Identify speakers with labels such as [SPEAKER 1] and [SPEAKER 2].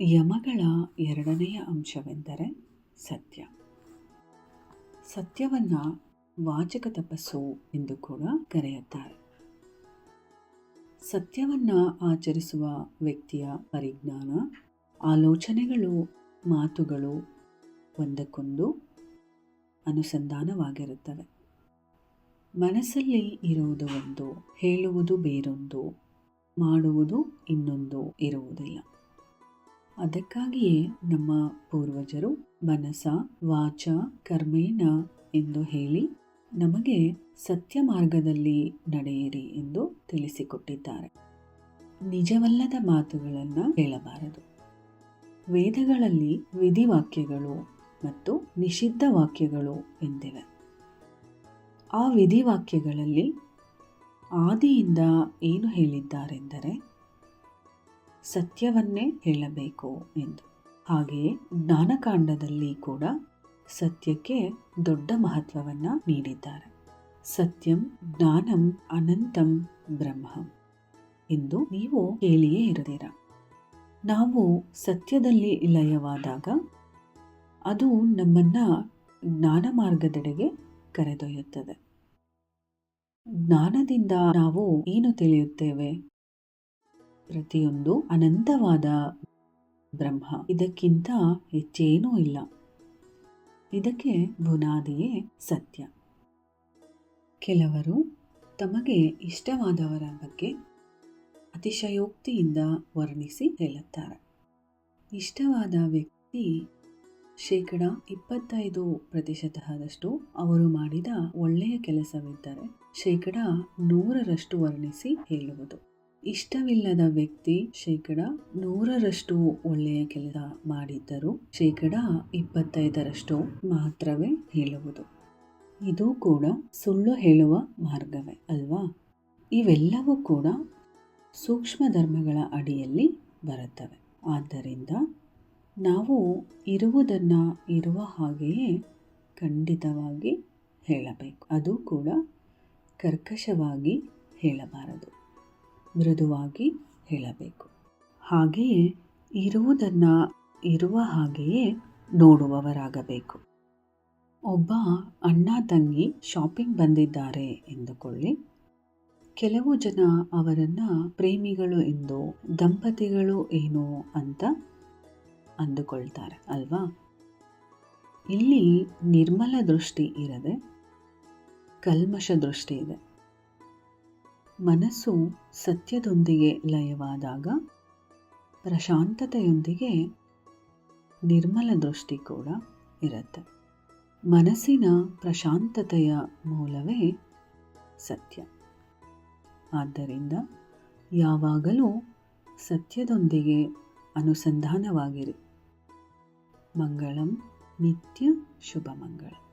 [SPEAKER 1] ಯಮಗಳ ಎರಡನೆಯ ಅಂಶವೆಂದರೆ ಸತ್ಯ. ಸತ್ಯವನ್ನು ವಾಚಕ ತಪಸ್ಸು ಎಂದು ಕೂಡ ಕರೆಯುತ್ತಾರೆ. ಸತ್ಯವನ್ನು ಆಚರಿಸುವ ವ್ಯಕ್ತಿಯ ಪರಿಜ್ಞಾನ, ಆಲೋಚನೆಗಳು, ಮಾತುಗಳು ಒಂದಕ್ಕೊಂದು ಅನುಸಂಧಾನವಾಗಿರುತ್ತವೆ. ಮನಸ್ಸಲ್ಲಿ ಇರುವುದು ಒಂದು, ಹೇಳುವುದು ಬೇರೊಂದು, ಮಾಡುವುದು ಇನ್ನೊಂದು ಇರುವುದಿಲ್ಲ. ಅದಕ್ಕಾಗಿಯೇ ನಮ್ಮ ಪೂರ್ವಜರು ಮನಸ, ವಾಚ, ಕರ್ಮೇನ ಎಂದು ಹೇಳಿ ನಮಗೆ ಸತ್ಯ ಮಾರ್ಗದಲ್ಲಿ ನಡೆಯಿರಿ ಎಂದು ತಿಳಿಸಿಕೊಟ್ಟಿದ್ದಾರೆ. ನಿಜವಲ್ಲದ ಮಾತುಗಳನ್ನು ಹೇಳಬಾರದು. ವೇದಗಳಲ್ಲಿ ವಿಧಿವಾಕ್ಯಗಳು ಮತ್ತು ನಿಷಿದ್ಧ ವಾಕ್ಯಗಳು ಎಂದಿವೆ. ಆ ವಿಧಿವಾಕ್ಯಗಳಲ್ಲಿ ಆದಿಯಿಂದ ಏನು ಹೇಳಿದ್ದಾರೆಂದರೆ ಸತ್ಯವನ್ನೇ ಹೇಳಬೇಕು ಎಂದು. ಹಾಗೆಯೇ ಜ್ಞಾನಕಾಂಡದಲ್ಲಿ ಕೂಡ ಸತ್ಯಕ್ಕೆ ದೊಡ್ಡ ಮಹತ್ವವನ್ನು ನೀಡಿದ್ದಾರೆ. ಸತ್ಯಂ ಜ್ಞಾನಂ ಅನಂತಂ ಬ್ರಹ್ಮಂ ಎಂದು ನೀವು ಕೇಳಿಯೇ ಇರದಿರ. ನಾವು ಸತ್ಯದಲ್ಲಿ ಲಯವಾದಾಗ ಅದು ನಮ್ಮನ್ನು ಜ್ಞಾನ ಮಾರ್ಗದೆಡೆಗೆ ಕರೆದೊಯ್ಯುತ್ತದೆ. ಜ್ಞಾನದಿಂದ ನಾವು ಏನು ತಿಳಿಯುತ್ತೇವೆ? ಪ್ರತಿಯೊಂದು ಅನಂತವಾದ ಬ್ರಹ್ಮ. ಇದಕ್ಕಿಂತ ಹೆಚ್ಚೇನೂ ಇಲ್ಲ. ಇದಕ್ಕೆ ಬುನಾದಿಯೇ ಸತ್ಯ. ಕೆಲವರು ತಮಗೆ ಇಷ್ಟವಾದವರ ಬಗ್ಗೆ ಅತಿಶಯೋಕ್ತಿಯಿಂದ ವರ್ಣಿಸಿ ಹೇಳುತ್ತಾರೆ. ಇಷ್ಟವಾದ ವ್ಯಕ್ತಿ ಶೇಕಡ ಇಪ್ಪತ್ತೈದು ಪ್ರತಿಶತದಷ್ಟು ಅವರು ಮಾಡಿದ ಒಳ್ಳೆಯ ಕೆಲಸವಿದ್ದರೆ ಶೇಕಡ ನೂರರಷ್ಟು ವರ್ಣಿಸಿ ಹೇಳುವುದು. ಇಷ್ಟವಿಲ್ಲದ ವ್ಯಕ್ತಿ ಶೇಕಡ ನೂರರಷ್ಟು ಒಳ್ಳೆಯ ಕೆಲಸ ಮಾಡಿದ್ದರು ಶೇಕಡ ಇಪ್ಪತ್ತೈದರಷ್ಟು ಮಾತ್ರವೇ ಹೇಳುವುದು. ಇದು ಕೂಡ ಸುಳ್ಳು ಹೇಳುವ ಮಾರ್ಗವೇ ಅಲ್ವಾ? ಇವೆಲ್ಲವೂ ಕೂಡ ಸೂಕ್ಷ್ಮ ಧರ್ಮಗಳ ಅಡಿಯಲ್ಲಿ ಬರುತ್ತವೆ. ಆದ್ದರಿಂದ ನಾವು ಇರುವುದನ್ನು ಇರುವ ಹಾಗೆಯೇ ಖಂಡಿತವಾಗಿ ಹೇಳಬೇಕು. ಅದು ಕೂಡ ಕರ್ಕಶವಾಗಿ ಹೇಳಬಾರದು. ಮೃದುವಾಗಿ ಹೇಳಬೇಕು. ಹಾಗೆಯೇ ಇರುವುದನ್ನು ಇರುವ ಹಾಗೆಯೇ ನೋಡುವವರಾಗಬೇಕು. ಒಬ್ಬ ಅಣ್ಣ ತಂಗಿ ಶಾಪಿಂಗ್ ಬಂದಿದ್ದಾರೆ ಎಂದುಕೊಳ್ಳಿ. ಕೆಲವು ಜನ ಅವರನ್ನು ಪ್ರೇಮಿಗಳು ಎಂದು ದಂಪತಿಗಳು ಏನು ಅಂತ ಅಂದುಕೊಳ್ತಾರೆ, ಅಲ್ವಾ? ಇಲ್ಲಿ ನಿರ್ಮಲ ದೃಷ್ಟಿ ಇರದೆ ಕಲ್ಮಶ ದೃಷ್ಟಿ ಇದೆ. ಮನಸ್ಸು ಸತ್ಯದೊಂದಿಗೆ ಲಯವಾದಾಗ ಪ್ರಶಾಂತತೆಯೊಂದಿಗೆ ನಿರ್ಮಲ ದೃಷ್ಟಿ ಕೂಡ ಇರುತ್ತೆ. ಮನಸ್ಸಿನ ಪ್ರಶಾಂತತೆಯ ಮೂಲವೇ ಸತ್ಯ. ಆದ್ದರಿಂದ ಯಾವಾಗಲೂ ಸತ್ಯದೊಂದಿಗೆ ಅನುಸಂಧಾನವಾಗಿರಿ. ಮಂಗಳಂ, ನಿತ್ಯ ಶುಭ ಮಂಗಳ